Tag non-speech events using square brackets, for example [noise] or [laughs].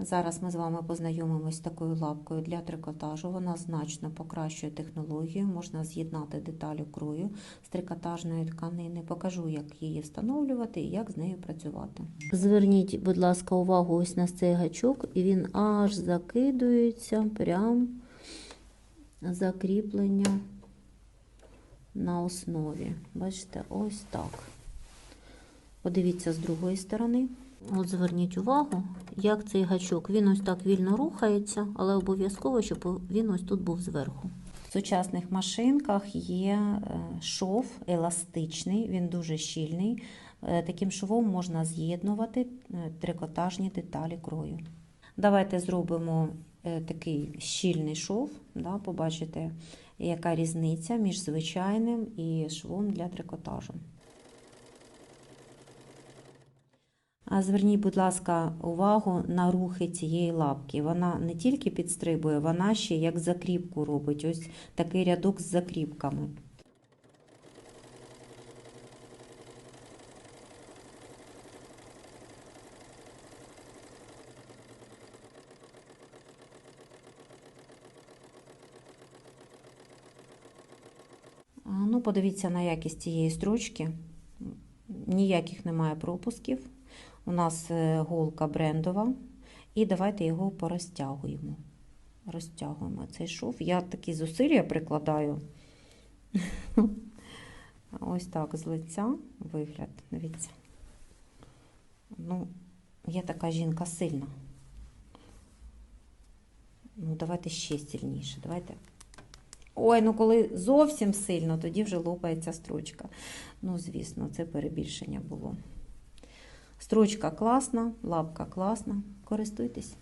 Зараз ми з вами познайомимось з такою лапкою для трикотажу. Вона значно покращує технологію. Можна з'єднати деталю крою з трикотажної тканини. Покажу, як її встановлювати і як з нею працювати. Зверніть, будь ласка, увагу ось на цей гачок, і він аж закидується прямо закріплення на основі. Бачите, ось так. Подивіться з другої сторони. От зверніть увагу, як цей гачок. Він ось так вільно рухається, але обов'язково, щоб він ось тут був зверху. В сучасних машинках є е, шов еластичний, він дуже щільний. Е, Таким шовом можна з'єднувати е, трикотажні деталі крою. Давайте зробимо такий щільний шов, да, побачите, яка різниця між звичайним і швом для трикотажу. Зверніть, будь ласка, увагу на рухи цієї лапки. Вона не тільки підстрибує, вона ще як закріпку робить. Ось такий рядок з закріпками. Ну, подивіться на якість цієї строчки. Ніяких немає пропусків. У нас е, голка брендова. І давайте його порозтягуємо. Розтягуємо цей шов. Я такі зусилля прикладаю. [laughs] Ось так з лиця вигляд. Дивіться. Ну, я така жінка сильна. Ну, давайте ще сильніше. Давайте. Ой, ну коли зовсім сильно, тоді вже лопається строчка. Ну, звісно, це перебільшення було. Строчка класна, лапка класна. Користуйтесь.